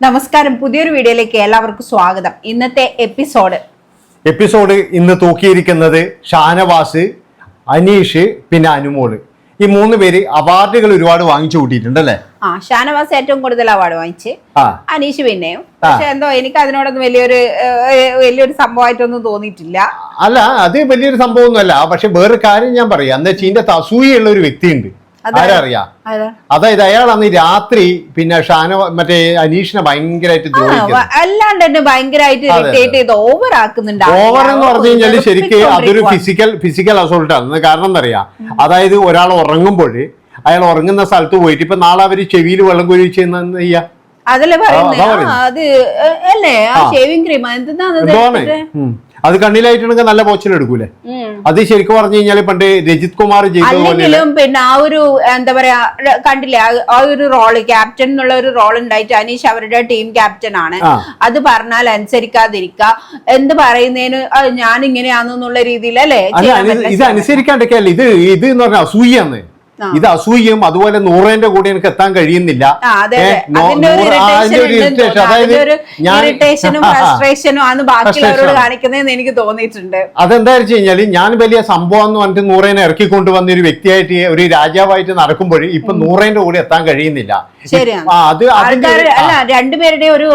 നമസ്കാരം. പുതിയൊരു വീഡിയോയിലേക്ക് എല്ലാവർക്കും സ്വാഗതം. ഇന്നത്തെ എപ്പിസോഡ്. എപ്പിസോഡ് ഇന്ന് തൂക്കിയിരിക്കുന്നത് ഷാനവാസ് അനീഷ് പിന്നെ അനുമോൾ. ഈ മൂന്ന് പേര് അവാർഡുകൾ ഒരുപാട് വാങ്ങിച്ചു കൂട്ടിയിട്ടുണ്ട് അല്ലേ? ആ ഷാനവാസ് ഏറ്റവും കൂടുതൽ അവാർഡ് വാങ്ങിച്ച്. ആ. അനീഷ് പിന്നെയും. പക്ഷെ എന്തോ എനിക്ക് അതിനോടൊന്നും വലിയൊരു ഏഹ്, വലിയൊരു സംഭവമായിട്ടൊന്നും തോന്നിയിട്ടില്ല. അല്ല അത് വലിയൊരു സംഭവമൊന്നുമല്ല. പക്ഷെ വേറെ കാര്യം ഞാൻ പറയാം. എന്താ വെച്ചാൽ ഇതിന്റെ അസൂയുള്ള ഒരു വ്യക്തിയുണ്ട്. ആരറിയാ? അതാ. അതായത് അയാൾ അന്ന് രാത്രി പിന്നെ ഷാന മറ്റേ അനീഷിനെ ഭയങ്കരമായിട്ട് അല്ലാണ്ട് തന്നെ ഭയങ്കരമായിട്ട് ഇറിറ്റേറ്റ് ചെയ്ത് ഓവർ ആക്കുന്നുണ്ട് ഓവർ എന്ന് പറഞ്ഞു കഴിഞ്ഞാൽ ശരിക്ക് അതൊരു ഫിസിക്കൽ ഫിസിക്കൽ അസോൾട്ട് ആണ്. കാരണം എന്താ അതായത് ഒരാൾ ഉറങ്ങുമ്പോൾ അയാൾ ഉറങ്ങുന്ന സ്ഥലത്ത് പോയിട്ട് ഇപ്പൊ നാളെ അവർ ചെവിയിൽ വെള്ളം കുഴിച്ച് ചെയ്യാ? അതല്ലേ പറയുന്നേ? അതാ അല്ലേ? ആ ഷേവിംഗ് ക്രീം എന്താ. അത് കണ്ണിലായിട്ടുണ്ടെങ്കിൽ നല്ല പോച്ചിൽ എടുക്കൂലേ? അത് ശരിക്കും പറഞ്ഞു കഴിഞ്ഞാൽ പണ്ട് രജിത് കുമാർ അല്ലെങ്കിലും പിന്നെ ആ ഒരു എന്താ പറയാ കണ്ടില്ലേ ആ- ഒരു റോൾ ക്യാപ്റ്റൻ എന്നുള്ള ഒരു റോൾ ഉണ്ടായിട്ട് അനീഷ് അവരുടെ ടീം ക്യാപ്റ്റൻ ആണ്. അത് പറഞ്ഞാൽ അനുസരിക്കാതിരിക്ക. എന്ത് പറയുന്നതിന് ഞാൻ ഇങ്ങനെയാണെന്നുള്ള രീതിയിൽ അല്ലേ ഇത് അനുസരിക്കാണ്ടൊക്കെയല്ലേ? ഇത് ഇത് എന്ന് പറഞ്ഞാൽ അസൂയാണ് ഇത് അസൂയയും അതുപോലെ നൂറേന്റെ കൂടെ എനിക്ക് എത്താൻ കഴിയുന്നില്ല. അതായത്. കാണിക്കുന്നതെന്ന് എനിക്ക് തോന്നിയിട്ടുണ്ട്. അതെന്താ വെച്ച് കഴിഞ്ഞാൽ ഞാൻ വലിയ സംഭവം എന്ന് പറഞ്ഞിട്ട് നൂറേനെ ഇറക്കിക്കൊണ്ട് വന്ന ഒരു വ്യക്തിയായിട്ട് ഒരു രാജാവായിട്ട് നടക്കുമ്പോൾ ഇപ്പൊ നൂറേന്റെ കൂടെ എത്താൻ കഴിയുന്നില്ല. അത്. അല്ല രണ്ടുപേരുടെ ഒരു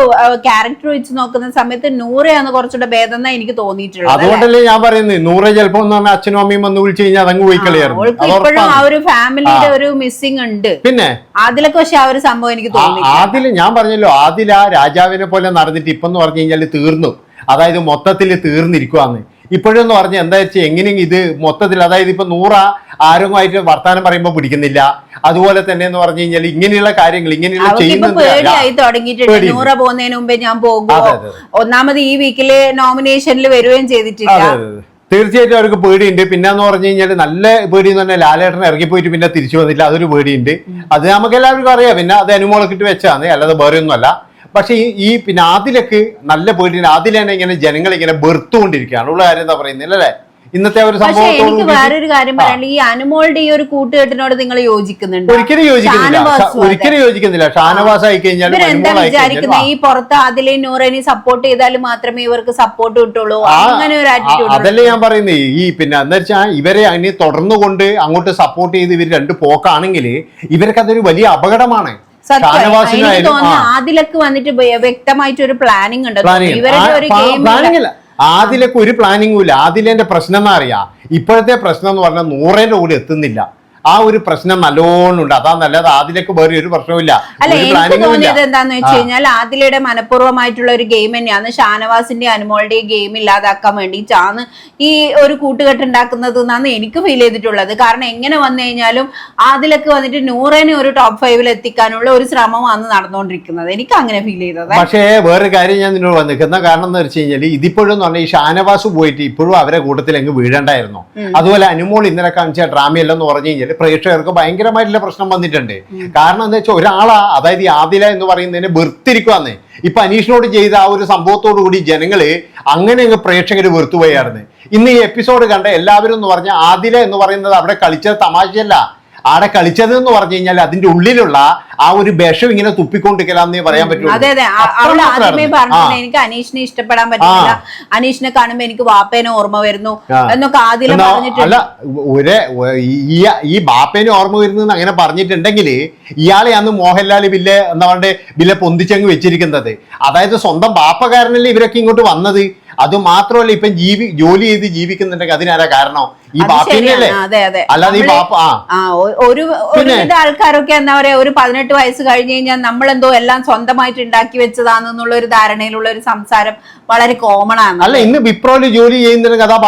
ക്യാരക്ടർ വെച്ച് നോക്കുന്ന സമയത്ത് നൂറയാണ് കുറച്ചുകൂടെ ഭേദം എന്നാ എനിക്ക് തോന്നിയിട്ടുള്ളത്? അതുകൊണ്ടല്ലേ ഞാൻ പറയുന്നത്. നൂറെ ചിലപ്പോ അച്ഛനും അമ്മയും വന്ന് വിളിച്ചു കഴിഞ്ഞാൽ അതങ്ങ് പോയി കളിയായിരുന്നു ഇപ്പോഴും ആ ഒരു ഒരു ഫാമിലിയുടെ ഒരു മിസ്സിംഗ് ഉണ്ട്. പിന്നെ? അതിലൊക്കെ പക്ഷെ ആ ഒരു സംഭവം എനിക്ക് തോന്നി ആദിൽ ഞാൻ പറഞ്ഞല്ലോ ആദില രാജാവിനെ പോലെ നടന്നിട്ട് ഇപ്പം എന്ന് പറഞ്ഞു കഴിഞ്ഞാൽ തീർന്നു. അതായത് മൊത്തത്തിൽ തീർന്നിരിക്കുവാന്ന്. ഇപ്പോഴെന്ന് പറഞ്ഞാൽ എന്താ വെച്ചാൽ എങ്ങനെയും ഇത് മൊത്തത്തിൽ അതായത് ഇപ്പൊ നൂറ ആരുമായിട്ട് വർത്താനം പറയുമ്പോൾ പിടിക്കുന്നില്ല. അതുപോലെ തന്നെ എന്ന് പറഞ്ഞു കഴിഞ്ഞാൽ ഇങ്ങനെയുള്ള കാര്യങ്ങൾ ഇങ്ങനെയുള്ള പേടിയുണ്ട്. നൂറ പോകുന്നതിന് മുമ്പേ ഞാൻ പോകും ഒന്നാമത് ഈ വീക്കിൽ നോമിനേഷനിൽ വരികയും ചെയ്തിട്ടില്ല. തീർച്ചയായിട്ടും അവർക്ക് പേടിയുണ്ട്. പിന്നെ എന്ന് പറഞ്ഞു കഴിഞ്ഞാൽ നല്ല പേടി എന്ന് പറഞ്ഞാൽ ലാലേട്ടൻ ഇറങ്ങി പോയിട്ട് പിന്നെ തിരിച്ചു വന്നില്ല. അതൊരു പേടിയുണ്ട്. അത് നമുക്ക് എല്ലാവർക്കും അറിയാം. പിന്നെ അത് അനുമോളക്കിട്ട് വെച്ചാന്ന് വെച്ചാണ്. അല്ലാതെ വേറെ ഒന്നുമല്ല. പക്ഷെ ഈ ഈ പിന്നെ അതിലൊക്കെ നല്ല പേടിയുണ്ട്. അതിലാണ് ഇങ്ങനെ ജനങ്ങൾ ഇങ്ങനെ വെറുത്തുകൊണ്ടിരിക്കുകയാണ്. ഉള്ള കാര്യം എന്താ പറയുന്നില്ല അല്ലേ? ഇന്നത്തെ ഒരു പക്ഷെ എനിക്ക് വേറൊരു കാര്യം പറയാനുള്ള ഈ അനുമോളുടെ ഈ ഒരു കൂട്ടുകെട്ടിനോട് നിങ്ങൾ യോജിക്കുന്നുണ്ട്? ഒരിക്കലും യോജിക്കുന്നില്ല. ഒരിക്കലും യോജിക്കുന്നില്ല. ഷാനവാസ് ആയി കഴിഞ്ഞാൽ ഇവരെന്താ അനുമോൾ വിചാരിക്കുന്നത് ഈ പുറത്ത് അതിലെ നൂറേനെ സപ്പോർട്ട് ചെയ്താൽ മാത്രമേ ഇവർക്ക് സപ്പോർട്ട് കിട്ടുള്ളൂ. അങ്ങനെ ഒരു ആറ്റിറ്റ്യൂഡ് അതല്ലേ ഞാൻ പറയുന്നത് ഈ പിന്നെ എന്ന് വെച്ചാൽ ഇവരെ അതിനെ തുടർന്നുകൊണ്ട് അങ്ങോട്ട് സപ്പോർട്ട് ചെയ്ത് ഇവർ രണ്ട് പോക്കാണെങ്കിൽ ഇവർക്ക് അതൊരു വലിയ അപകടമാണ്. ഷാനവാസിനായാലും ആദിലക്ക് വന്നിട്ട് വ്യ- വ്യക്തമായിട്ട് ഒരു പ്ലാനിങ് ഉണ്ട് ഇവരുടെ ഒരു ഗെയിം ആദിലൊക്കെ ഒരു പ്ലാനിങ്ങും ഇല്ല. ആദിലേന്റെ പ്രശ്നം എന്നാ ഇപ്പോഴത്തെ പ്രശ്നം എന്ന് പറഞ്ഞാൽ നൂറേന്റെ കൂടി എത്തുന്നില്ല. ആ ഒരു പ്രശ്നം നല്ലോണം ഉണ്ട്. അതാ നല്ലത്. ആദിലേക്ക് വേറെ ഒരു പ്രശ്നവുമില്ല. അല്ല എനിക്ക് തോന്നിയത് എന്താന്ന് വെച്ച് കഴിഞ്ഞാൽ ആദിലയുടെ മനഃപൂർവമായിട്ടുള്ള ഒരു ഗെയിം തന്നെയാണ്. ഷാനവാസിന്റെ അനുമോളുടെ ഗെയിം ഇല്ലാതാക്കാൻ വേണ്ടി ചാന്ന് ഈ ഒരു കൂട്ടുകെട്ട് ഉണ്ടാക്കുന്നത് എന്നാണ് എനിക്ക് ഫീൽ ചെയ്തിട്ടുള്ളത്. കാരണം എങ്ങനെ വന്നു കഴിഞ്ഞാലും ആദിലൊക്കെ വന്നിട്ട് നൂറേനെ ഒരു ടോപ്പ് ഫൈവിൽ എത്തിക്കാനുള്ള ഒരു ശ്രമമാണ് നടന്നുകൊണ്ടിരിക്കുന്നത്. എനിക്ക് അങ്ങനെ ഫീൽ ചെയ്തത്. പക്ഷേ വേറെ കാര്യം ഞാൻ നിന്നോട് വന്നിരിക്കുന്ന കാരണം എന്ന് വെച്ച് കഴിഞ്ഞാൽ ഇതിപ്പോഴും എന്ന് പറഞ്ഞാൽ ഈ ഷാനവാസ് പോയിട്ട് ഇപ്പോഴും അവരെ കൂട്ടത്തിൽ അങ്ങ് വീഴണ്ടായിരുന്നു അതുപോലെ അനുമോൾ ഇന്നലെ കാണിച്ച ഡ്രാമയല്ലെന്ന് പറഞ്ഞു കഴിഞ്ഞാൽ പ്രേക്ഷകർക്ക് ഭയങ്കരമായിട്ടുള്ള പ്രശ്നം വന്നിട്ടുണ്ട്. കാരണം എന്താ വെച്ചാൽ ഒരാളാ അതായത് ആദില എന്ന് പറയുന്നതിന് വെറുത്തിരിക്കുവാന്ന്. ഇപ്പൊ അനീഷിനോട് ചെയ്ത ആ ഒരു സംഭവത്തോടു കൂടി ജനങ്ങൾ അങ്ങനെ അങ്ങ് പ്രേക്ഷകർ വെറുത്തുപോയായിരുന്നു. ഇന്ന് ഈ എപ്പിസോഡ് കണ്ട എല്ലാവരും എന്ന് പറഞ്ഞാൽ ആദില എന്ന് പറയുന്നത് അവിടെ കളിച്ചത് തമാശയല്ല. ആടെ കളിച്ചത് എന്ന് പറഞ്ഞു കഴിഞ്ഞാൽ അതിന്റെ ഉള്ളിലുള്ള ആ ഒരു വിഷം ഇങ്ങനെ തുപ്പിക്കൊണ്ടിരിക്കലാന്നേ പറയാൻ പറ്റുള്ളൂ. അതെ അതെ. അ- അത്ര ആദ്യമേ. എനിക്ക് അനീഷിനെ ഇഷ്ടപ്പെടാൻ പറ്റില്ല അനീഷിനെ കാണുമ്പോ എനിക്ക് വാപ്പേനെ ഓർമ്മ വരുന്നു. എന്നൊക്കെ ആദ്യം പറഞ്ഞിട്ടുണ്ട്. അല്ല ഒരേ ഈ ബാപ്പേനെ ഓർമ്മ വരുന്നു അങ്ങനെ പറഞ്ഞിട്ടുണ്ടെങ്കിൽ ഇയാളെ അന്ന് മോഹൻലാൽ ബില്ല് എന്താ പറഞ്ഞിട്ട് ബില്ല് പൊന്തിച്ചങ്ങ് വെച്ചിരിക്കുന്നത്. അതായത് സ്വന്തം ബാപ്പക്കാരനല്ലേ ഇവരൊക്കെ ഇങ്ങോട്ട് വന്നത്? അത് മാത്രമല്ല ഇപ്പം ജീവി ജോലി ചെയ്ത് ജീവിക്കുന്നുണ്ടെങ്കിൽ അതിനാരാ കാരണം? ഈ ബാപ്പിനല്ലേ. അല്ലാതെ ഈ പാപ്പ ബാപ്പ ആ. ഒരു ഒരുവിധ ആൾക്കാരൊക്കെ എന്താ പറയാ ഒരു പതിനെട്ട് വയസ്സ് കഴിഞ്ഞു കഴിഞ്ഞാൽ നമ്മളെന്തോ എല്ലാം സ്വന്തമായിട്ട് ഉണ്ടാക്കി വെച്ചതാണെന്നുള്ള ഒരു ധാരണയിലുള്ള ഒരു സംസാരം വളരെ കോമൺ ആണ്. അല്ല ഇന്ന് വിപ്രോയിൽ ജോലി ചെയ്യുന്നുണ്ടെങ്കിൽ അതാ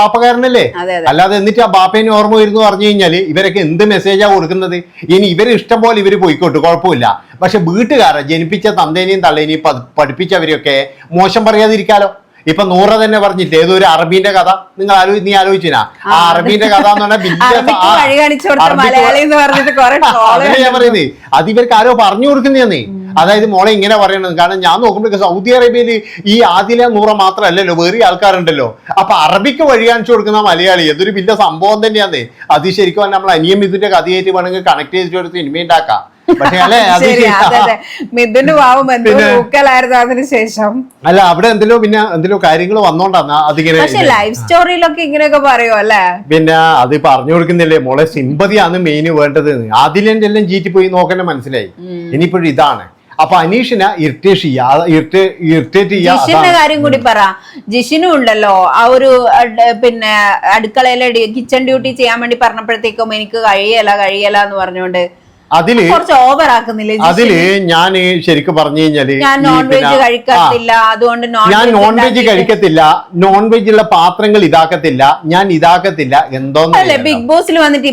അതെ അല്ലാതെ എന്നിട്ട് ആ ബാപ്പേനെ ഓർമ്മ വരുന്നു പറഞ്ഞു കഴിഞ്ഞാൽ ഇവരൊക്കെ എന്ത് മെസ്സേജാ കൊടുക്കുന്നത്? ഇനി ഇവർ ഇഷ്ടം പോലെ ഇവർ പോയിക്കോട്ടെ കുഴപ്പമില്ല. പക്ഷെ വീട്ടുകാരെ ജനിപ്പിച്ച തന്തേനെയും തള്ളേനെയും പഠിപ്പിച്ചവരെയൊക്കെ മോശം പറയാതിരിക്കാലോ? ഇപ്പൊ നൂറ തന്നെ പറഞ്ഞില്ലേ? ഏതോ ഒരു അറബീന്റെ കഥ. നിങ്ങൾ നീ ആലോചിച്ചിനാ? ആ അറബീന്റെ കഥ എന്ന് പറഞ്ഞാൽ പറഞ്ഞിട്ട് പറയുന്നത് അത് ഇവർക്ക് ആരോ പറഞ്ഞു കൊടുക്കുന്നതെന്നേ അതായത് മോളെ ഇങ്ങനെ പറയണത്. കാരണം ഞാൻ നോക്കുമ്പോൾ സൗദി അറേബ്യയിൽ ഈ ആദില നൂറ മാത്രമല്ലല്ലോ വേറെ ആൾക്കാരുണ്ടല്ലോ. അപ്പൊ അറബിക്ക് വഴി കാണിച്ചു കൊടുക്കുന്ന മലയാളി അതൊരു വലിയ സംഭവം തന്നെയാന്നേ. അത് ശരിക്കും നമ്മൾ അനിയം ഇതിന്റെ കഥയായിട്ട് വേണമെങ്കിൽ കണക്ട് ചെയ്തിട്ട് ഒരു സിനിമ ഉണ്ടാക്കാം. പക്ഷെ അല്ലെ? അത് ശരി ശരി. അതെ അതെ. മിഥുന് പാവം എന്തോ അതിനുശേഷം അല്ല അവിടെ എന്തെങ്കിലും പിന്നെ എന്തെങ്കിലും കാര്യങ്ങൾ വന്നോണ്ടാണ് അതിങ്ങനെ പക്ഷെ ലൈഫ് സ്റ്റോറിയിലൊക്കെ ഇങ്ങനെയൊക്കെ പറയോ അല്ലേ? പിന്നെ അത് പറഞ്ഞു കൊടുക്കുന്നില്ലേ? മോളെ സിമ്പതിയാണ് മെയിൻ വേണ്ടത്. അതിലെന്റെ എല്ലാം ജീറ്റി പോയി നോക്കന്നെ മനസ്സിലായി. ഇനിയിപ്പോഴും ഇതാണ്. അപ്പൊ അനീഷിനെ ഇറിറ്റേഷ് ചെയ്യാ ഇറിറ്റേറ്റ് ജിഷിന്റെ. കാര്യം കൂടി പറ. ജിഷിനും ഉണ്ടല്ലോ ആ ഒരു പിന്നെ അടുക്കളയിലെ കിച്ചൺ ഡ്യൂട്ടി ചെയ്യാൻ വേണ്ടി പറഞ്ഞപ്പോഴത്തേക്കും എനിക്ക് കഴിയല കഴിയല എന്ന് പറഞ്ഞുകൊണ്ട് അതിൽ കുറച്ച് ഓവർ ആക്കുന്നില്ലേ അതിൽ ഞാൻ ശരിക്കും പറഞ്ഞു കഴിഞ്ഞാൽ ഞാൻ നോൺ വെജ് കഴിക്കത്തില്ല അതുകൊണ്ട് നോൺ ഞാൻ നോൺ വെജ് കഴിക്കത്തില്ല നോൺ ഉള്ള പാത്രങ്ങൾ ഇതാക്കത്തില്ല ഞാൻ ഇതാക്കത്തില്ല എന്തോന്ന് അല്ലെ ബിഗ് ബോസിൽ വന്നിട്ട്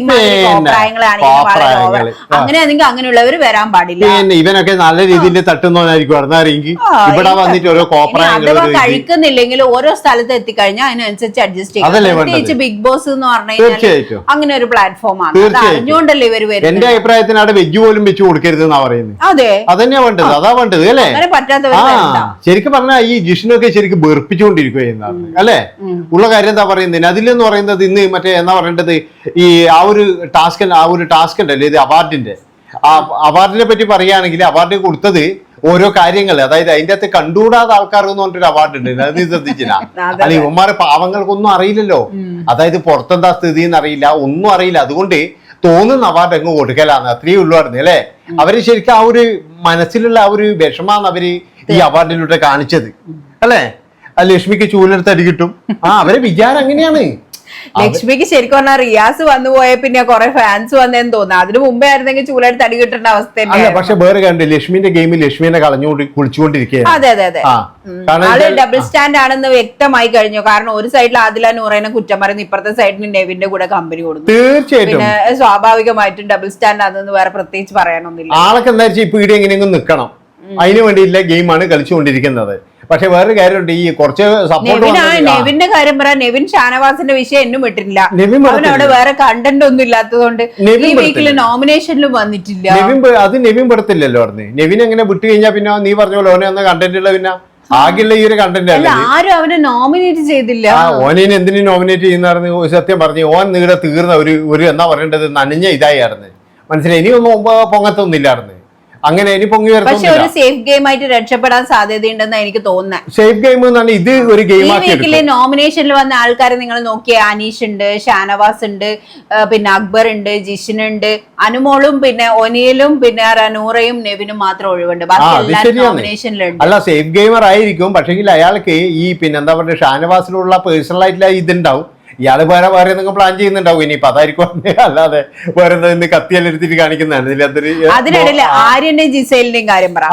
അങ്ങനെയാണെങ്കിൽ അങ്ങനെയുള്ളവർ വരാൻ പാടില്ല. പിന്നെ ഇവനൊക്കെ നല്ല രീതിയിൽ തട്ടുന്നവനായിരിക്കും അറിഞ്ഞാറിയെങ്കിൽ ഇവിടെ. വന്നിട്ട് ഓരോ കോപ്രായങ്ങൾ കഴിക്കുന്നില്ലെങ്കിൽ ഓരോ സ്ഥലത്ത് എത്തിക്കഴിഞ്ഞാൽ അതിനനുസരിച്ച് അഡ്ജസ്റ്റ് ചെയ്യാം പ്രത്യേകിച്ച് ബിഗ് ബോസ് എന്ന് പറഞ്ഞു കഴിഞ്ഞാൽ അങ്ങനെ ഒരു പ്ലാറ്റ്ഫോമാണ് ആണ്. അറിഞ്ഞുകൊണ്ടല്ലേ ഇവർ എന്റെ വരുന്നത് അഭിപ്രായത്തിന് അവിടെ വെജ് പോലും വെച്ച് കൊടുക്കരുത് എന്നാ പറയുന്നത് അതെ. അതന്നെയാ വേണ്ടത് അതാ വേണ്ടത് അല്ലേ? ആ ശരിക്കും പറഞ്ഞാൽ ഈ ജിഷ്ണൊക്കെ ശരിക്കും വെറുപ്പിച്ചുകൊണ്ടിരിക്കുകയാണ് അല്ലേ? ഉള്ള കാര്യം എന്താ പറയുന്നത് അതിലെന്ന് പറയുന്നത് ഇന്ന് മറ്റേ എന്നാ പറയേണ്ടത്? ഈ ആ ഒരു ടാസ്ക് ആ ഒരു ടാസ്ക് ഉണ്ടല്ലേ ഇത് അവാർഡിന്റെ. ആ അവാർഡിനെ പറ്റി പറയുകയാണെങ്കിൽ അവാർഡ് കൊടുത്തത് ഓരോ കാര്യങ്ങൾ അതായത് അതിന്റെ അകത്ത് കണ്ടുകൂടാത്ത ആൾക്കാർ എന്ന് പറഞ്ഞിട്ടൊരു അവാർഡ് ഉണ്ട്. അത് നീ ശ്രദ്ധിച്ചില്ല. അല്ല ഇവന്മാരെ പാവങ്ങൾക്കൊന്നും അറിയില്ലല്ലോ. അതായത് പുറത്തെന്താ സ്ഥിതി എന്നറിയില്ല ഒന്നും അറിയില്ല. അതുകൊണ്ട് തോന്നുന്ന അവാർഡ് അങ്ങ് കൊടുക്കലാന്ന്. അത്രയേ ഉള്ളുവായിരുന്നു അല്ലേ? അവർ ശരിക്കും ആ ഒരു മനസ്സിലുള്ള ആ ഒരു വിഷമാണ് അവർ ഈ അവാർഡിലൂടെ കാണിച്ചത്. അല്ലേ? ആ ലക്ഷ്മിക്ക് ചൂലെടുത്ത് അടി കിട്ടും. ആ അവരെ വിചാരം അങ്ങനെയാണ്. ലക്ഷ്മിക്ക് ശരിക്കും പറഞ്ഞാൽ റിയാസ് വന്നു പോയ പിന്നെ കുറെ ഫാൻസ് വന്നേന്ന് തോന്നുന്നു. അതിന് മുമ്പേ ആയിരുന്നെങ്കിൽ ചൂലായിട്ട് തടി കിട്ടേണ്ട അവസ്ഥ. പക്ഷെ വേറെ കണ്ട് ലക്ഷ്മിന്റെ ഗെയിമിൽ ലക്ഷ്മിനെ കളഞ്ഞുകൊണ്ട് കുളിച്ചുകൊണ്ടിരിക്കുകയാണ്. അതെ അതെ അതെ. ആൾ ഡബിൾ സ്റ്റാൻഡ് ആണെന്ന് വ്യക്തമായി കഴിഞ്ഞു. കാരണം ഒരു സൈഡിൽ ആദില നൂറേനെ കുറ്റം പറയുന്നു ഇപ്പുറത്തെ സൈഡിൽ നെവിന്റെ കൂടെ കമ്പനി കൊടുക്കുന്നു. തീർച്ചയായിട്ടും. പിന്നെ സ്വാഭാവികമായിട്ടും ഡബിൾ സ്റ്റാൻഡ് ആണെന്ന് വേറെ പ്രത്യേകിച്ച് പറയാനൊന്നുമില്ല. ആളൊക്കെ എന്താ വെച്ചാൽ ഇപ്പൊ ഇവിടെ എങ്ങനെയെങ്കിലും നിൽക്കണം അതിനു വേണ്ടിയില്ല ഗെയിമാണ് കളിച്ചുകൊണ്ടിരിക്കുന്നത്. പക്ഷെ വേറൊരു കാര്യമുണ്ട്. ഈ കുറച്ച് സപ്പോർട്ട് നെവിന്റെ കാര്യം പറയാം നെവിൻ ഷാനവാസിന്റെ വിഷയം എന്നും വിട്ടിട്ടില്ല നെവിൻ അവിടെ വേറെ കണ്ടന്റ് ഒന്നും ഇല്ലാത്തതുകൊണ്ട് ഈ വീക്കിൽ നോമിനേഷനിലും വന്നിട്ടില്ല. നെവിൻ അത് നെവിൻ പെടുത്തില്ലല്ലോ അവിടുന്ന്. നെവിൻ എങ്ങനെ വിട്ടു കഴിഞ്ഞാൽ പിന്നെ നീ പറഞ്ഞ പോലെ ഓനെ ഒന്ന് കണ്ടന്റ് ഉള്ള പിന്നെ ആകെയുള്ള ഈ ഒരു കണ്ടന്റ് ആരും അവനെ നോമിനേറ്റ് ചെയ്തില്ല. ഓനെ എന്തിനു നോമിനേറ്റ് ചെയ്യുന്ന സത്യം പറഞ്ഞു ഓൻ നീടെ തീർന്ന ഒരു ഒരു എന്താ പറയേണ്ടത്? നനഞ്ഞ ഇതായിരുന്നു മനസ്സിലായി? ഇനിയൊന്നും പൊങ്ങത്തൊന്നുമില്ലായിരുന്നു അങ്ങനെ ഇനി പൊങ്ങി പക്ഷെ ഒരു സേഫ് ഗെയിം ആയിട്ട് രക്ഷപ്പെടാൻ സാധ്യതയുണ്ടെന്ന് എനിക്ക് തോന്നുന്നത് സേഫ് ഗെയിം എന്നാണ് ഇത് ഒരു ഗെയിം വീക്കിൽ നോമിനേഷനിൽ വന്ന ആൾക്കാരെ നിങ്ങൾ നോക്കിയ അനീഷ് ഉണ്ട് ഷാനവാസ് ഉണ്ട് പിന്നെ അക്ബർ ഉണ്ട് ജിഷിൻ ഉണ്ട്. അനുമോളും പിന്നെ ഒനിയലും പിന്നെ റനൂറയും നെവിനും മാത്രം ഒഴിവുണ്ട്. ബാക്കി എല്ലാവരും നോമിനേഷനിലുണ്ട് അല്ല സേഫ് ഗെയിമർ ആയിരിക്കും. പക്ഷെങ്കിൽ അയാൾക്ക് ഈ പിന്നെ എന്താ പറയുക ഷാനവാസിലുള്ള പേഴ്സണൽ ആയിട്ടുള്ള ഇതുണ്ടാവും. ഇയാൾ വേറെ വേറെ എന്തെങ്കിലും പ്ലാൻ ചെയ്യുന്നുണ്ടാവും ഇനിയിപ്പൊ അതായിരിക്കും അല്ലാതെ വേറെ എന്താ കത്തിയെല്ലാം എടുത്തിട്ട് കാണിക്കുന്നതാണ്. ഇതിലതൊരു അതിനിടയിൽ ആര്യന്റെയും ജിസേലിന്റെയും കാര്യം പറ.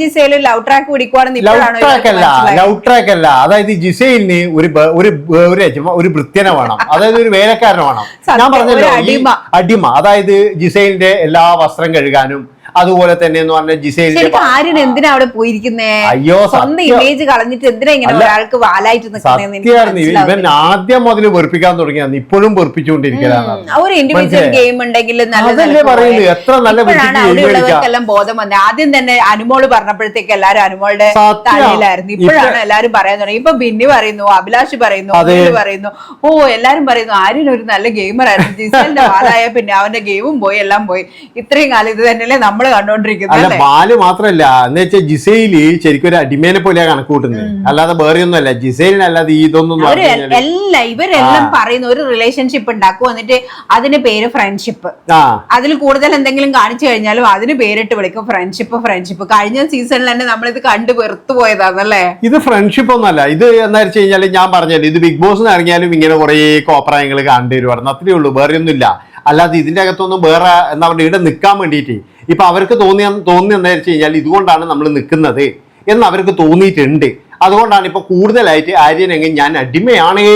ജിസേലും ലവ് ട്രാക്ക് പിടിക്കുവാണെന്ന് ലവ് ഇപ്പോഴാണ് ട്രാക്ക് അല്ല ലവ് ട്രാക്ക് അല്ല. അതായത് ജിസൈലിന് ഒരു ഒരു ഒരു ഒരു വൃത്യനെ വേണം. അതായത് ഒരു വേലക്കാരനെ വേണം. ഞാൻ പറഞ്ഞല്ലോ അടിമ. അടിമ അതായത് ജിസൈലിന്റെ എല്ലാ വസ്ത്രം കഴുകാനും അതുപോലെ തന്നെ എന്ന് പറഞ്ഞ ജിസേലിന്റെ ആര്യൻ എന്തിനാ അവിടെ പോയിരിക്കുന്നേ? അയ്യോ, സ്വന്തം ഇമേജ് കളഞ്ഞിട്ട് എന്തിനാ ഇങ്ങനെ ഒരാൾക്ക് വാലായിട്ട് നിൽക്കുന്നതെന്ന് ഇവൻ ആദ്യം മുതൽ വെറുപ്പിക്കാൻ തുടങ്ങിയാണ് ഇപ്പോഴും വെറുപ്പിച്ചുകൊണ്ടിരിക്കലാണ്. ഒരു ഇൻഡിവിജ്വൽ ഗെയിം ഉണ്ടെങ്കിൽ പറയുന്നത്, എത്ര നല്ല അവിടെയുള്ളവർക്കെല്ലാം ബോധം വന്നത്. ആദ്യം തന്നെ അനുമോൾ പറഞ്ഞപ്പോഴത്തേക്ക് എല്ലാരും അനുമോളുടെ. തലയിലായിരുന്നു. ഇപ്പോഴാണ് ഇപ്പൊ- എല്ലാരും പറയാൻ തുടങ്ങി. ഇപ്പൊ ബിന്നി പറയുന്നു അഭിലാഷ് പറയുന്നു. പറയുന്നു. ഓ എല്ലാരും പറയുന്നു ആര്യൻ ഒരു നല്ല ഗെയിമർ ആയിരുന്നു. ജിസേലിന്റെ വാലായ പിന്നെ അവന്റെ ഗെയിമും പോയി എല്ലാം പോയി. ഇത്രയും കാലം ഇത് തന്നെയല്ലേ നമ്മൾ കണ്ടോണ്ടിരിക്കുന്നത് അല്ല ബാൽ മാത്രല്ല. എന്ന് വെച്ചാൽ ജിസൈലി ശരിക്കും ഒരു അടിമേനെ പോലെയാ കണക്ക് കൂട്ടുന്നത് അല്ലാതെ വേറെ ഒന്നും അല്ല ജിസൈലിനല്ലാതെ ഈ ഇതൊന്നും എല്ലാം ഇവരെല്ലാം പറയുന്ന ഒരു റിലേഷൻഷിപ്പ് ഉണ്ടാക്കും. എന്നിട്ട് അതിന് പേര് ഫ്രണ്ട്ഷിപ്പ് അതിൽ കൂടുതൽ എന്തെങ്കിലും കാണിച്ചു കഴിഞ്ഞാലും അതിന് പേരിട്ട് വിളിക്കും. ഫ്രണ്ട്ഷിപ്പ് ഫ്രണ്ട്ഷിപ്പ് കഴിഞ്ഞ സീസണിൽ തന്നെ നമ്മളിത് കണ്ട് വെറുത്തു പോയതാണല്ലേ ഇത് ഫ്രണ്ട്ഷിപ്പ് ഒന്നല്ല ഇത് എന്താ വെച്ച് കഴിഞ്ഞാൽ ഞാൻ പറഞ്ഞല്ലോ ഇത് ബിഗ് ബോസ് ഇറങ്ങിയാലും ഇങ്ങനെ കുറെ കോപ്രായങ്ങൾ കണ്ടുവരുമായിരുന്നു അത്രേ ഉള്ളൂ. വേറെ ഒന്നുമില്ല. അല്ലാതെ ഇതിന്റെ അകത്തൊന്നും വേറെ എന്താ പറയുക ഇവിടെ നിൽക്കാൻ വേണ്ടിയിട്ട്. ഇപ്പം അവർക്ക് തോന്നിയ തോന്നി എന്താ വെച്ച് കഴിഞ്ഞാൽ ഇതുകൊണ്ടാണ് നമ്മൾ നിൽക്കുന്നത് എന്ന് അവർക്ക് തോന്നിയിട്ടുണ്ട്. അതുകൊണ്ടാണ് ഇപ്പോൾ കൂടുതലായിട്ട് ആര്യനങ്ങ് ഞാൻ അടിമയാണേ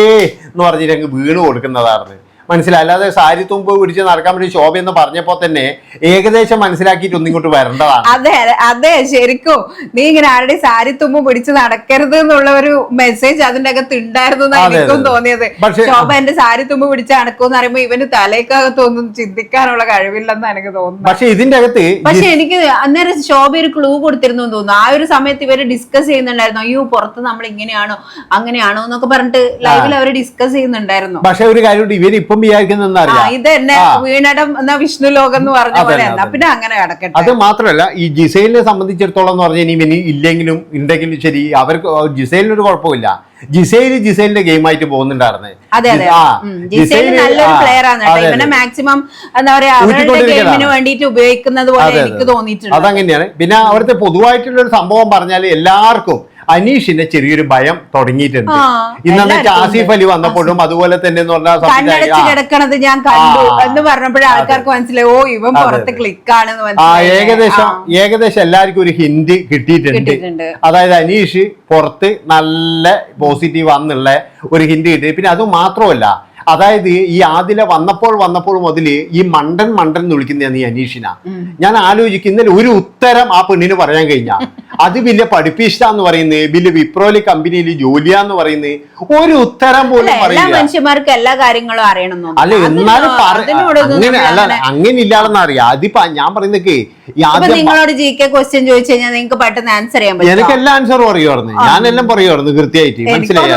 എന്ന് പറഞ്ഞിട്ട് അങ്ങ് വീണ് കൊടുക്കുന്നതാണ് മനസ്സിലായി. അല്ലാതെ സാരി തുമ്പ് പിടിച്ച് നടക്കാൻ വേണ്ടി ശോഭ എന്ന് പറഞ്ഞപ്പോ തന്നെ ഏകദേശം മനസ്സിലാക്കിയിട്ട് ഒന്നും ഇങ്ങോട്ട് വരേണ്ടതാണ്. അതെ അതെ ശരിക്കും. നീ ഇങ്ങനെ ആരുടെ സാരി തുമ്പ് പിടിച്ച് നടക്കരുത് എന്നുള്ള ഒരു മെസ്സേജ് അതിന്റെ അകത്ത് ഉണ്ടായിരുന്നു എനിക്കും. തോന്നിയത്. ശോഭ എന്റെ സാരി തുമ്പ് പിടിച്ച് നടക്കുമെന്ന് പറയുമ്പോ ഇവന് തലേക്കകത്തൊന്നും ചിന്തിക്കാനുള്ള കഴിവില്ലെന്ന് എനിക്ക് തോന്നുന്നു പക്ഷെ ഇതിന്റെ അകത്ത് പക്ഷെ എനിക്ക് അന്നേരം ശോഭ ഒരു ക്ലൂ കൊടുത്തിരുന്നു എന്ന് തോന്നുന്നു. ആ ഒരു സമയത്ത് ഇവർ ഡിസ്കസ് ചെയ്യുന്നുണ്ടായിരുന്നു. അയ്യോ പുറത്ത് നമ്മൾ ഇങ്ങനെയാണോ അങ്ങനെയാണോ എന്നൊക്കെ പറഞ്ഞിട്ട് ലൈവിൽ അവർ ഡിസ്കസ് ചെയ്യുന്നുണ്ടായിരുന്നു. പക്ഷെ ഒരു കാര്യം ഇവർ ഇപ്പം ആ, ഇത് വീണടം എന്ന വിഷ്ണു ലോകം എന്ന് പറഞ്ഞ അതന്നെ, പോലെ പിന്നെ അങ്ങനെ കിടക്കട്ടെ. അത് മാത്രമല്ല ഈ ജിസൈലിനെ സംബന്ധിച്ചിടത്തോളം എന്ന് പറഞ്ഞാൽ ഇനി ഇല്ലെങ്കിലും ഉണ്ടെങ്കിലും ശരി അവർക്ക് ജിസൈലിനൊരു കുഴപ്പമില്ല. ജിസൈൽ ജിസൈലിന്റെ ഗെയിമായിട്ട് പോകുന്നുണ്ടായിരുന്നു. അതെ അതെ. ജിസൈൽ നല്ലൊരു ആ, പ്ലെയർ ആണ് ഇവനെ മാക്സിമം എന്താ പറയാ അവരുടെ ഗെയിമിന് വേണ്ടിയിട്ട് ഉപയോഗിക്കുന്നത് പോലെ അതെ, അതെ. എനിക്ക് തോന്നിയിട്ടുണ്ട്. അതങ്ങനെയാണ്. പിന്നെ അവിടുത്തെ പൊതുവായിട്ടുള്ള ഒരു സംഭവം പറഞ്ഞാൽ എല്ലാവർക്കും അനീഷിന്റെ ചെറിയൊരു ഭയം തുടങ്ങിയിട്ടുണ്ട്. ഇന്നത്തെ ആസിഫ് അലി വന്നപ്പോഴും അതുപോലെ തന്നെ എന്ന് പറഞ്ഞാൽ കിടക്കണത് ഞാൻ കണ്ടു എന്ന് പറഞ്ഞപ്പോഴേ ആൾക്കാർക്ക് മനസ്സിലായി. ഓ ഇവൻ പുറത്ത് ആ ഏകദേശം ഏകദേശം എല്ലാവർക്കും ഒരു ഹിന്റ് കിട്ടിയിട്ടുണ്ട്. കിട്ടിയിട്ടുണ്ട്. അതായത് അനീഷ് പുറത്ത് നല്ല പോസിറ്റീവ് ആണെന്നുള്ള ഒരു ഹിന്റ് കിട്ടി പിന്നെ അത് മാത്രമല്ല അതായത് ഈ ആദില വന്നപ്പോൾ വന്നപ്പോൾ മുതൽ ഈ മണ്ടൻ മണ്ടൻ എന്ന് വിളിക്കുന്ന ഈ അനീഷിന. ഞാൻ ആലോചിക്കുന്നതിൽ ഒരു ഉത്തരം ആ പെണ്ണിന് പറയാൻ കഴിഞ്ഞ. അത് വലിയ പഠിപ്പിഷ്ട എന്ന് പറയുന്നത് വലിയ വിപ്രോലി കമ്പനിയിൽ ജോലിയാന്ന് പറയുന്നത് ഒരു ഉത്തരം പോലും എല്ലാ പറയില്ല എല്ലാ കാര്യങ്ങളും അറിയണം അല്ല എന്നാലും അങ്ങനെ അല്ല അങ്ങനെ- ഇല്ലാണെന്ന് അറിയാം അതിപ്പോ ഞാൻ പറയുന്നൊക്കെ നിങ്ങളോട് ജി കെ ക്വസ്റ്റ്യൻ ചോദിച്ചു കഴിഞ്ഞാൽ നിങ്ങൾക്ക് പെട്ടെന്ന് ആൻസർ ചെയ്യാൻ പറ്റും എനിക്ക് എല്ലാ ആൻസറും അറിയുമായിരുന്നു. ഞാനെല്ലാം പറയുമായിരുന്നു കൃത്യമായിട്ട്. മനസ്സിലായി?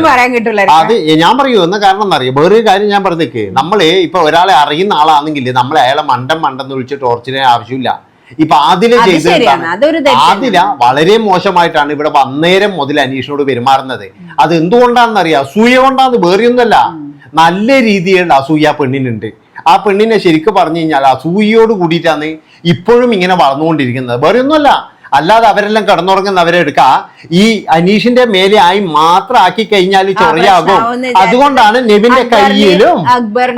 അത് ഞാൻ പറയൂ എന്ന കാരണം എന്നറിയാം? വേറൊരു കാര്യം ഞാൻ പറഞ്ഞേക്ക് നമ്മൾ ഇപ്പൊ ഒരാളെ അറിയുന്ന ആളാണെങ്കിൽ നമ്മൾ അയാളെ മണ്ടം മണ്ടെന്ന് വിളിച്ച് ടോർച്ചിനെ ആവശ്യമില്ല. ഇപ്പൊ ആദില ചെയ്ത ചെയ്തത്. ആദില വളരെ മോശമായിട്ടാണ് ഇവിടെ വന്നേരം മുതൽ അനീഷിനോട് പെരുമാറുന്നത്. അത് എന്തുകൊണ്ടാണെന്നറിയാം? അസൂയ കൊണ്ടാന്ന് വേറെയൊന്നുമല്ല. നല്ല രീതിയിലുള്ള അസൂയ ആ പെണ്ണിനുണ്ട്. ആ പെണ്ണിനെ ശരിക്കും പറഞ്ഞു കഴിഞ്ഞാൽ അസൂയയോട് കൂടിയിട്ടാണ് ഇപ്പോഴും ഇങ്ങനെ വളർന്നുകൊണ്ടിരിക്കുന്നത്. വേറെയൊന്നുമല്ല. അല്ലാതെ അവരെല്ലാം കിടന്നുറങ്ങുന്നവരെ എടുക്ക. ഈ അനീഷിന്റെ മേലെ ആയി മാത്രം ആക്കി കഴിഞ്ഞാൽ ചൊറിയാകും. അതുകൊണ്ടാണ് നെബിന്റെ കയ്യിലും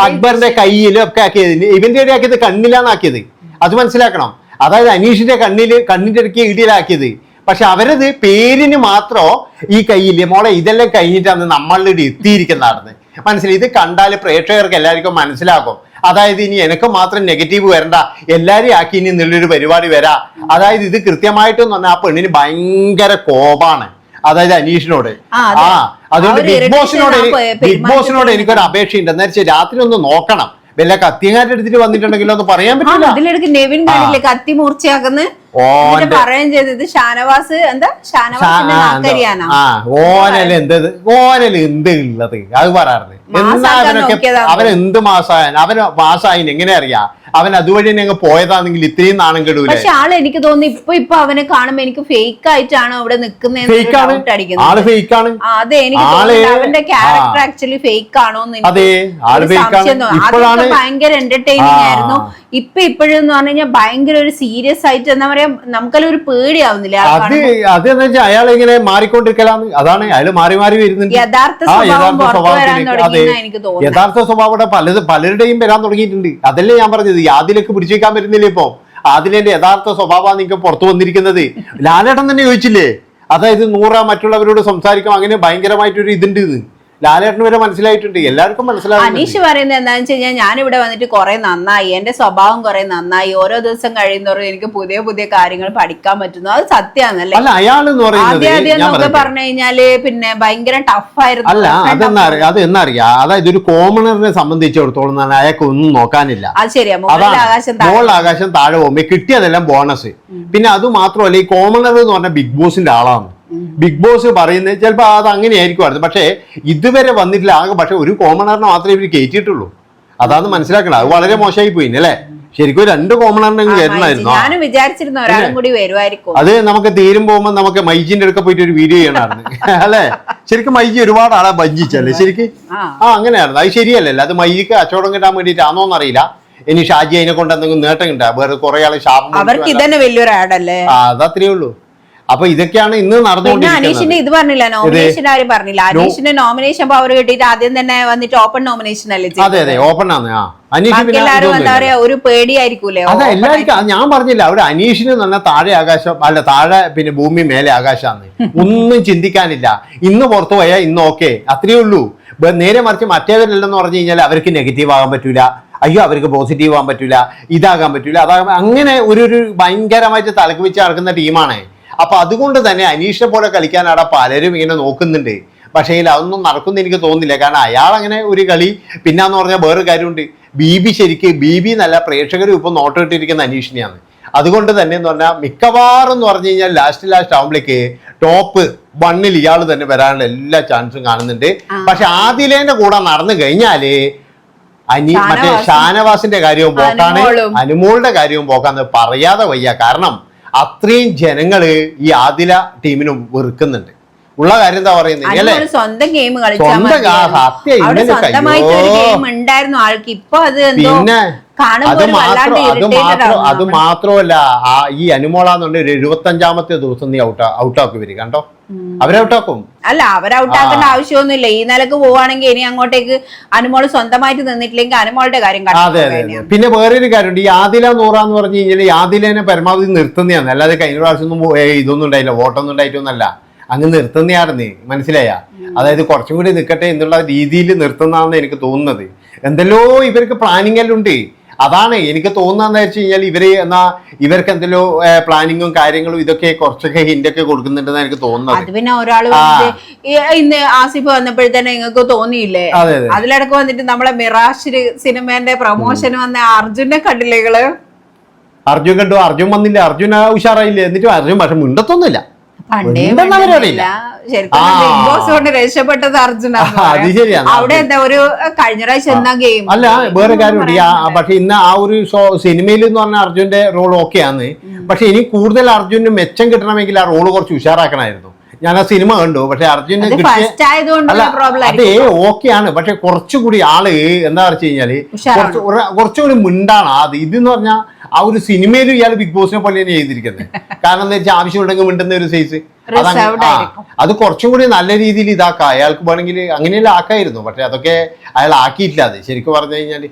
അക്ബറിന്റെ കയ്യിലും ഒക്കെ ആക്കിയത്. ഇവന്റെ ഇടയിൽ ആക്കിയത് കണ്ണിലാന്നാക്കിയത് അത് മനസ്സിലാക്കണം. അതായത് അനീഷിന്റെ കണ്ണിൽ കണ്ണിന്റെ ഇടയ്ക്ക് ഇടിയിലാക്കിയത് പക്ഷെ അവരത് പേരിന് മാത്രം ഈ കയ്യിൽ മോളെ ഇതെല്ലാം കഴിഞ്ഞിട്ടാണ് നമ്മളിവിടെ എത്തിയിരിക്കുന്നതാണ് മനസ്സിലായി? ഇത് കണ്ടാൽ പ്രേക്ഷകർക്ക് എല്ലാവർക്കും മനസ്സിലാക്കും അതായത് ഇനി എനിക്ക് മാത്രം നെഗറ്റീവ് വരണ്ട എല്ലാവരും ആക്കി ഇനി നല്ലൊരു പരിപാടി വരാ. അതായത് ഇത് കൃത്യമായിട്ടെന്ന് പറഞ്ഞാൽ ആ പെണ്ണിന് ഭയങ്കര കോപാണ്. അതായത് അനീഷിനോട്. ആ, അതുകൊണ്ട് ബിഗ് ബോസിനോട് ബിഗ് ബോസിനോട് എനിക്കൊരു അപേക്ഷയുണ്ട്. എന്താ വെച്ചാൽ രാത്രി ഒന്ന് നോക്കണം. വല്ല കത്തിയങ്ങാട്ട് എടുത്തിട്ട് വന്നിട്ടുണ്ടെങ്കിലോ ഒന്ന് പറയാൻ പറ്റില്ല. അതിലിടക്ക് നെവിൻ കത്തി മൂർച്ചയാക്കുന്ന? ഓന്റെ പറയുകയും ചെയ്തത് ഷാനവാസ് എന്താ? ഷാനവാസിന്റെ ഓനല്ല എന്തത് ഓനല്ല എന്ത് ഉള്ളത്? അത് പറയാറില്ലേ എന്നാ അവനൊക്കെ. അവൻ എന്ത് മാസായ അവൻ മാസായി എങ്ങനെ അറിയാം? അവൻ അതുവഴി അങ്ങ് പോയതാണെങ്കിൽ ഇത്രയും നാണം കെടൂലേ? പക്ഷെ ആൾ എനിക്ക് തോന്നുന്നു ഇപ്പൊ ഇപ്പൊ അവനെ കാണുമ്പോ എനിക്ക് ഫേക്ക് ആയിട്ടാണ് അവിടെ നിൽക്കുന്നത് ആണ്? ആൾ ഫേക്ക് ആണ്? അതെ എനിക്ക് അവന്റെ ക്യാരക്ടർ ആക്ച്വലി ഫേക്ക് ആണോന്ന് അതെ ആൾ ഫേക്ക് ആണ്. ഇപ്പോഴാണ് ഭയങ്കര എന്റർടൈനിങ് ആയിരുന്നു. ഇപ്പൊ ഇപ്പോഴെന്ന് പറഞ്ഞു കഴിഞ്ഞാൽ ഭയങ്കര ഒരു സീരിയസ് ആയിട്ട് എന്താ പറയാ നമുക്കെല്ലാം ഒരു പേടിയാവുന്നില്ല അത് കാണുമ്പോ. അത് എന്ന് വെച്ചാൽ അയാൾ ഇങ്ങനെ മാറിക്കൊണ്ടിരിക്കലാന്ന് അതാണ് അയാൾ മാറി മാറി വരുന്നുണ്ട്. യഥാർത്ഥ സ്വഭാവം പുറത്തു വരാൻ. തുടങ്ങിയെന്നാ. എനിക്ക് തോന്നുന്നത്. യഥാർത്ഥ സ്വഭാവം പലത് പലരുടെയും വരാൻ തുടങ്ങിയിട്ടുണ്ട്. അതല്ലേ ഞാൻ പറഞ്ഞത്. യാതിലേക്ക് പിടിച്ചേക്കാൻ പിടിച്ചു വെക്കാൻ പറ്റുന്നില്ല ഇപ്പൊ? ആദിലേന്റെ യഥാർത്ഥ സ്വഭാവമാണ് നിങ്ങൾക്ക് പുറത്തു വന്നിരിക്കുന്നത്. ലാലേട്ടൻ തന്നെ ചോദിച്ചില്ലേ? അതായത് നൂറ മറ്റുള്ളവരോട് സംസാരിക്കും അങ്ങനെ ഭയങ്കരമായിട്ടൊരു ഇതുണ്ട് ഇത്. ലാലേട്ടന് വരെ മനസ്സിലായിട്ടുണ്ട്. എല്ലാവർക്കും മനസ്സിലാവും അനീഷ് പറയുന്നത് എന്താണെന്ന് വെച്ച് കഴിഞ്ഞാൽ ഞാൻ ഇവിടെ വന്നിട്ട് കുറെ നന്നായി എന്റെ സ്വഭാവം കുറെ നന്നായി ഓരോ ദിവസം കഴിയുന്നതോറും എനിക്ക് പുതിയ പുതിയ കാര്യങ്ങൾ പഠിക്കാൻ പറ്റുന്നു. അത് സത്യമാണല്ലേ അല്ല അയാൾ എന്ന് പറയുന്നത് ആദ്യം ആദ്യം ഞാൻ നമുക്ക് പറയട്ടെ. പറഞ്ഞു കഴിഞ്ഞാൽ പിന്നെ ഭയങ്കര ടഫായിരുന്നു അല്ല അതെന്നാ അത് എന്നറിയാ. അതായത് ഒരു കോമണറിനെ സംബന്ധിച്ചിടത്തോളം തന്നെ അയാൾക്ക് ഒന്നും നോക്കാനില്ല. അത് ശരിയാ. മുകളിൽ അതാണ്. ആകാശം താഴെ. മുകളിൽ ആകാശം താഴെ പോകുമ്പോ കിട്ടിയതെല്ലാം ബോണസ് പിന്നെ അത് മാത്രമല്ല ഈ കോമണർ എന്ന് പറഞ്ഞ ബിഗ് ബോസിന്റെ ആളാണ്. ബിഗ് ബോസ് പറയുന്നത് ചിലപ്പോൾ അത് അങ്ങനെയായിരിക്കുമായിരുന്നു പക്ഷേ ഇതുവരെ വന്നിട്ടില്ല. ആകെ പക്ഷെ ഒരു കോമണറിനെ മാത്രമേ ഇവർ കയറ്റിയിട്ടുള്ളൂ അതാന്ന് മനസ്സിലാക്കണം അത് വളരെ മോശമായി പോയി അല്ലേ? ശരിക്കും രണ്ട് കോമണറിനെങ്കിലും കയറ്റണമായിരുന്നു ഞാനും വിചാരിച്ചിരുന്നു ഒരാളും കൂടി വരുമായിരിക്കും അത് നമുക്ക് തീരും പോകുമ്പോൾ നമുക്ക് മൈജിന്റെ അടുക്ക പോയിട്ട് ഒരു വീഡിയോ ചെയ്യണമായിരുന്നു. അല്ലേ? ശരിക്കും മൈജി ഒരുപാട് ആളെ ഭജിച്ചല്ലേ ശരിക്കും? ആ. അങ്ങനെയായിരുന്നു. അത് ശരിയല്ലല്ലോ. അത് മൈജിക്ക് കച്ചവടം കിട്ടാൻ വേണ്ടിട്ടാണോന്ന് അറിയില്ല. ഇനി ഷാജി അതിനെ കൊണ്ട് എന്തെങ്കിലും നേട്ടം കിട്ടാ? വേറെ കുറെ ആളെ ഷാപ്പ് അവർക്ക് ഇതന്നെ വലിയൊരു ആഡല്ലേ അതത്രേ ഉള്ളൂ. അപ്പൊ ഇതൊക്കെയാണ് ഇന്ന് നടന്നുകൊണ്ടിരിക്കുന്നത്. ഇത് പറഞ്ഞില്ല നോമിനേഷൻ ആരും പറഞ്ഞില്ല. അനീഷിന്റെ നോമിനേഷൻ പവർ കിട്ടിയിട്ട് ആദ്യം തന്നെ വന്നിട്ട് ഓപ്പൺ നോമിനേഷൻ അല്ലേ? അതെ അതെ ഓപ്പൺ ആണ്. ആ ഒരു പേടിയായിരിക്കൂലേ അതെ എല്ലാവർക്കും ഞാൻ പറഞ്ഞില്ല അവിടെ അനീഷിന് തന്നെ താഴെ ആകാശം അല്ല താഴെ പിന്നെ ഭൂമി മേലെ ആകാശമാണ് ഒന്നും ചിന്തിക്കാനില്ല. ഇന്ന് പുറത്തു പോയാൽ ഇന്ന് ഓക്കെ അത്രയേ ഉള്ളൂ. നേരെ മറിച്ച് മറ്റേവരില്ലെന്ന് പറഞ്ഞു കഴിഞ്ഞാൽ അവർക്ക് നെഗറ്റീവ് ആകാൻ പറ്റൂല. അയ്യോ അവർക്ക് പോസിറ്റീവ് ആകാൻ പറ്റൂല. ഇതാകാൻ പറ്റൂല. അതാകാൻ അങ്ങനെ ഒരു ഒരു ഭയങ്കരമായിട്ട് തലക്ക് വെച്ച് നടക്കുന്ന ടീമാണ് അപ്പൊ അതുകൊണ്ട് തന്നെ അനീഷിനെ പോലെ കളിക്കാൻ അവിടെ പലരും ഇങ്ങനെ നോക്കുന്നുണ്ട്. പക്ഷേ അതൊന്നും നടക്കുന്ന എനിക്ക് തോന്നുന്നില്ല. കാരണം അയാൾ അങ്ങനെ ഒരു കളി പിന്നാന്ന് പറഞ്ഞാൽ വേറൊരു കാര്യമുണ്ട്. ബി ബി ശരിക്ക് ബി ബി നല്ല പ്രേക്ഷകരും ഇപ്പൊ നോട്ടിട്ടിരിക്കുന്ന അനീഷിനെയാണ്. അതുകൊണ്ട് തന്നെ എന്ന് പറഞ്ഞാൽ മിക്കവാറും എന്ന് പറഞ്ഞു കഴിഞ്ഞാൽ ലാസ്റ്റ് ലാസ്റ്റ് ആവുമ്പോഴേക്ക് ടോപ്പ് വണ്ണിൽ ഇയാൾ തന്നെ വരാനുള്ള എല്ലാ ചാൻസും കാണുന്നുണ്ട്. പക്ഷെ ആദിലേന്റെ കൂടെ നടന്നു കഴിഞ്ഞാൽ അനി മറ്റേ ഷാനവാസിന്റെ കാര്യവും പോക്കാണ് അനുമോളും. അനുമോളുടെ കാര്യവും പോക്കാന്ന് പറയാതെ വയ്യ. കാരണം അത്രയും ജനങ്ങൾ ഈ ആദില ടീമിനും വെറുക്കുന്നുണ്ട്. ഉള്ള കാര്യം എന്താ പറയുന്നത് അല്ലേ? സ്വന്തം ഗെയിം ഉണ്ടായിരുന്നു ആൾക്ക്. ഇപ്പൊ അത് പിന്നെ അത് മാത്രം അത് മാത്രം അത് മാത്രമല്ല ആ ഈ അനുമോളാന്നുണ്ട് ഒരു എഴുപത്തഞ്ചാമത്തെ ദിവസം നീ ഔട്ട് ഔട്ടാക്കും ഇവർ കണ്ടോ? അവരെ ഔട്ടാക്കും. അല്ല അവരെ ഔട്ടാക്കേണ്ട ആവശ്യമൊന്നുമില്ല. ഈ നിലയ്ക്ക് പോവാണെങ്കിൽ ഇനി അങ്ങോട്ടേക്ക് അനുമോൾ സ്വന്തമായിട്ട് നിന്നിട്ടില്ലെങ്കിൽ അനുമോളുടെ കാര്യം അതെ അതെ പിന്നെ വേറൊരു കാര്യമുണ്ട്. ഈ ആദില നൂറാന്ന് പറഞ്ഞു കഴിഞ്ഞാൽ ആദിലേനെ പരമാവധി നിർത്തുന്നതാണ്. അല്ലാതെ കഴിഞ്ഞ പ്രാവശ്യം ഒന്നും ഇതൊന്നും ഉണ്ടായില്ല വോട്ടൊന്നും ഉണ്ടായിട്ടൊന്നല്ല അങ്ങ് നിർത്തുന്നയാണെന്ന്. മനസ്സിലായ? അതായത് കുറച്ചും കൂടി നിൽക്കട്ടെ എന്നുള്ള രീതിയിൽ നിർത്തുന്നതാണെന്ന് എനിക്ക് തോന്നുന്നത്. എന്തെല്ലോ ഇവർക്ക് പ്ലാനിങ് എല്ലാം ഉണ്ട്. അതാണ് എനിക്ക് തോന്നുന്നതെന്ന് വെച്ച് കഴിഞ്ഞാൽ ഇവർ എന്നാ ഇവർക്ക് എന്തെല്ലോ പ്ലാനിങ്ങും കാര്യങ്ങളും ഇതൊക്കെ കുറച്ചൊക്കെ ഹിന്റ് ഒക്കെ കൊടുക്കുന്നുണ്ടെന്ന് എനിക്ക് തോന്നുന്നത്. അത് പിന്നെ ഒരാൾ വന്നിട്ട് ഇന്ന് ആസിഫ് വന്നപ്പോഴത്തേനെ നിങ്ങൾക്ക് തോന്നിയില്ലേ? അതെ അതെ. അതിലിടക്ക് വന്നിട്ട് നമ്മളെ മിറാഷ് സിനിമേന്റെ പ്രൊമോഷൻ വന്ന അർജുനെ കണ്ടില്ലേ അർജുൻ കണ്ടു. അർജുൻ വന്നില്ല. അർജുൻ ആ ഉഷാറായില്ലേ? എന്നിട്ട് അർജുൻ പക്ഷെ മിണ്ടത്തൊന്നുമില്ല. പണ്ടേ അവരറിയില്ല. രക്ഷപ്പെട്ടത് അത് ശരിയാണ്. അവിടെ എന്താ ഒരു കഴിഞ്ഞ പ്രാവശ്യം എന്നാ ഗെയിം അല്ല വേറെ കാര്യമുണ്ട് പക്ഷെ ഇന്ന് ആ ഒരു ഷോ സിനിമയിൽ എന്ന് പറഞ്ഞ അർജുന്റെ റോൾ ഓക്കെ ആണ് പക്ഷെ ഇനി കൂടുതൽ അർജുന് മെച്ചം കിട്ടണമെങ്കിൽ ആ റോൾ കുറച്ച് ഉഷാറാക്കണമായിരുന്നു. ഞാൻ ആ സിനിമ കണ്ടു. പക്ഷെ അർജുന് അതേ ഓക്കെയാണ് പക്ഷെ കുറച്ചുകൂടി ആൾ എന്താ വെച്ച് കഴിഞ്ഞാൽ കുറച്ചുകൂടി മുണ്ടാണ്. അത് ഇതെന്ന് പറഞ്ഞാൽ ആ ഒരു സിനിമയിലും ഇയാൾ ബിഗ് ബോസിനെ പോലെ തന്നെ ചെയ്തിരിക്കുന്നത്. കാരണം എന്താ വെച്ചാൽ ആവശ്യമുണ്ടെങ്കിൽ മിണ്ടുന്ന ഒരു സൈസ്. അത് കുറച്ചും കൂടി നല്ല രീതിയിൽ ഇതാക്കാം. അയാൾക്ക് വേണമെങ്കിൽ അങ്ങനെയല്ല ആക്കായിരുന്നു. പക്ഷെ അതൊക്കെ അയാൾ ആക്കിയിട്ടില്ല അത്. ശരിക്കും പറഞ്ഞു കഴിഞ്ഞാൽ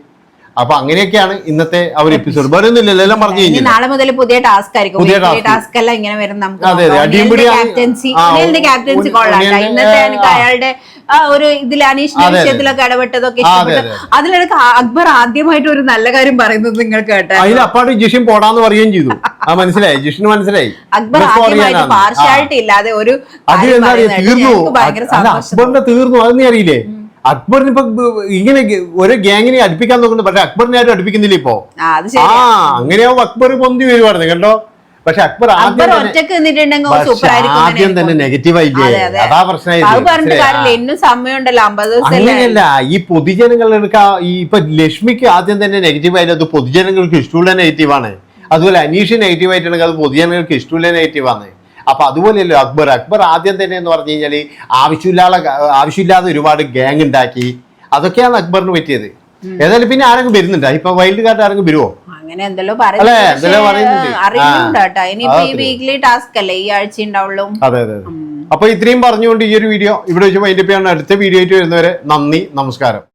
അപ്പൊ അങ്ങനെയൊക്കെയാണ് ഇന്നത്തെ ആ ഒരു എപ്പിസോഡ് വേറെ ഒന്നുമില്ലല്ലോ എല്ലാം പറഞ്ഞു കഴിഞ്ഞു. നാളെ മുതൽ പുതിയ ടാസ്ക് ആയിരിക്കും. പുതിയ ടാസ്ക് എല്ലാം ഇങ്ങനെ വരും നമുക്ക്. ക്യാപ്റ്റൻസി ക്യാപ്റ്റൻസി കൊള്ളാം ഇന്നത്തെ അയാളുടെ ആ ഒരു ഇതിൽ അനീഷിന്റെ. വിഷയത്തിലൊക്കെ ഇടപെട്ടതൊക്കെ അതിലിടക്ക് അക്ബർ ആദ്യമായിട്ട് ഒരു നല്ല കാര്യം പറയുന്നത് നിങ്ങൾ കേട്ടെ അതിൽ അപ്പാട് ജിഷിൻ പോടാന്ന് പറയുകയും ചെയ്തു. ആ മനസ്സിലായി? ജിഷിന് മനസ്സിലായി? അക്ബർ ആദ്യമായിട്ട്. പാർഷ്യാലിറ്റി ഇല്ലാതെ ഒരു തീർന്നു. അക്ബറിന്റെ തീർന്നു. അത് നീ അറിയില്ലേ അക്ബറിന് ഇപ്പൊ ഇങ്ങനെ ഒരു ഗ്യാങ്ങിനെ അടുപ്പിക്കാൻ നോക്കുന്നു. പക്ഷെ അക്ബറിനെ ആരും അടുപ്പിക്കുന്നില്ല ഇപ്പോ. ആ, അങ്ങനെയാവുമ്പോ അക്ബർ പൊന്തി വരുവായിരുന്നു കണ്ടോ? പക്ഷെ അക്ബർ ആദ്യം തന്നെ നെഗറ്റീവ് ആയില്ലേ? അതെ, അങ്ങനെയല്ല. ഈ പൊതുജനങ്ങൾക്ക് ഈ ഇപ്പൊ ലക്ഷ്മിക്ക് ആദ്യം തന്നെ നെഗറ്റീവ് ആയാലും അത് പൊതുജനങ്ങൾക്ക് ഇഷ്ടമുള്ള നെഗറ്റീവ് ആണ് അതുപോലെ അനീഷ് നെഗറ്റീവ് ആയിട്ടുണ്ടെങ്കിൽ അത് പൊതുജനങ്ങൾക്ക് ഇഷ്ടമുള്ള നെഗറ്റീവ് ആണ് അപ്പൊ അതുപോലെയല്ലോ അക്ബർ. അക്ബർ ആദ്യം തന്നെ എന്ന് പറഞ്ഞു കഴിഞ്ഞാൽ ആവശ്യമില്ലാതെ ആവശ്യമില്ലാതെ ഒരുപാട് ഗ്യാങ് ഉണ്ടാക്കി. അതൊക്കെയാണ് അക്ബറിന് പറ്റിയത്. ഏതായാലും പിന്നെ ആരെങ്കിലും വരുന്നുണ്ടോ? ഇപ്പൊ വൈൽഡ് കാർഡ് ആരെങ്കിലും വരുമോ അങ്ങനെ എന്തെല്ലോ പറയുന്നുണ്ട്. ടാസ്ക് അല്ലേ ഈ ആഴ്ച ഉണ്ടാവുള്ളൂ? അതെ അതെ അപ്പൊ ഇത്രയും പറഞ്ഞുകൊണ്ട് ഈ ഒരു വീഡിയോ ഇവിടെ വെച്ച് വൈൻഡപ്പ് ചെയ്യാൻ അടുത്ത വീഡിയോ ആയിട്ട് വരുന്നവരെ നന്ദി നമസ്കാരം.